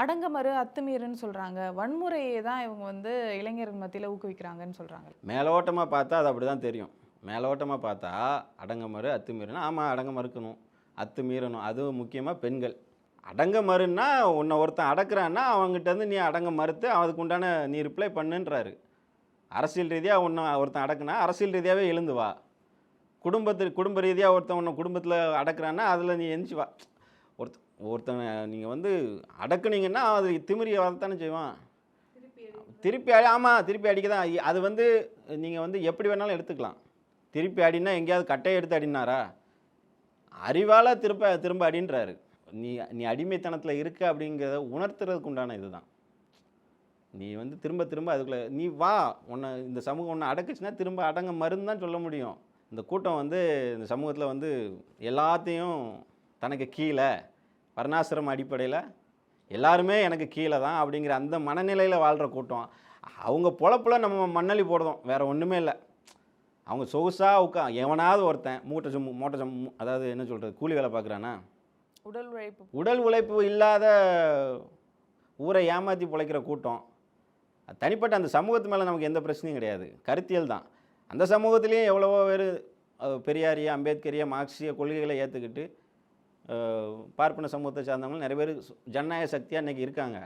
அடங்கமறு அத்துமீறுன்னு சொல்கிறாங்க வன்முறையை தான் இவங்க வந்து இளைஞர்கள் மத்தியில் ஊக்குவிக்கிறாங்கன்னு சொல்கிறாங்க மேலோட்டமாக பார்த்தா அது அப்படி தான் தெரியும். மேலோட்டமாக பார்த்தா அடங்கமறு அத்துமீறுனா ஆமாம் அடங்க மறுக்கணும் அத்துமீறணும். அதுவும் முக்கியமாக பெண்கள். அடங்க மறுன்னா உன்னை ஒருத்தன் அடக்குறான்னா அவங்ககிட்ட நீ அடங்க மறுத்து அதுக்கு உண்டான நீ ரிப்ளை பண்ணுன்றாரு. அரசியல் ரீதியாக உன்னை ஒருத்தன் அடக்குனா அரசியல் ரீதியாகவே எழுந்து வா. குடும்பத்தில் குடும்ப ரீதியாக ஒருத்தன் உன்னை குடும்பத்தில் அடக்குறான்னா அதில் நீ எந்திச்சு வா. ஒருத்த ஒருத்தனை நீங்கள் வந்து அடக்குனீங்கன்னா அது திமிரி வரத்தானே செய்வான். திருப்பி அடி. ஆமாம் திருப்பி அடிக்க தான். அது வந்து நீங்கள் வந்து எப்படி வேணாலும் எடுத்துக்கலாம். திருப்பி அடினா எங்கேயாவது கட்டையை எடுத்து அடினாரா? அறிவால் திரும்ப திரும்ப அடின்றாரு. நீ நீ அடிமைத்தனத்தில் இருக்க அப்படிங்கிறத உணர்த்துறதுக்கு உண்டான இதுதான். நீ வந்து திரும்ப திரும்ப அதுக்குள்ளே நீ வா உன்னை இந்த சமூகம் உன்னை அடக்குச்சுன்னா திரும்ப அடங்க மருந்து தான் சொல்ல முடியும். இந்த கூட்டம் வந்து இந்த சமூகத்தில் வந்து எல்லாத்தையும் தனக்கு கீழே வர்ணாசிரம அடிப்படையில் எல்லாருமே எனக்கு கீழே தான் அப்படிங்கிற அந்த மனநிலையில் வாழ்கிற கூட்டம். அவங்க பொழப்புல நம்ம மண்ணள்ளி போடுறோம். வேறு ஒன்றுமே இல்லை. அவங்க சொகுசாக உட்கா எவனாவது ஒருத்தன் மூட்டை சும் மூட்டை சம் அதாவது என்ன சொல்கிறது கூலி வேலை பார்க்குறானா? உடல் உழைப்பு. உடல் உழைப்பு இல்லாத ஊரை ஏமாற்றி பிழைக்கிற கூட்டம். தனிப்பட்ட அந்த சமூகத்து மேலே நமக்கு எந்த பிரச்சனையும் கிடையாது. கருத்தியல் தான். அந்த சமூகத்திலேயும் எவ்வளவோ பேர் பெரியாரிய அம்பேத்கரிய மார்க்சிய கொள்கைகளை ஏற்றுக்கிட்டு பார்ப்பன சமூகத்தை சார்ந்தவங்க நிறைய பேர் ஜனநாயக சக்தியாக இன்றைக்கி இருக்காங்க.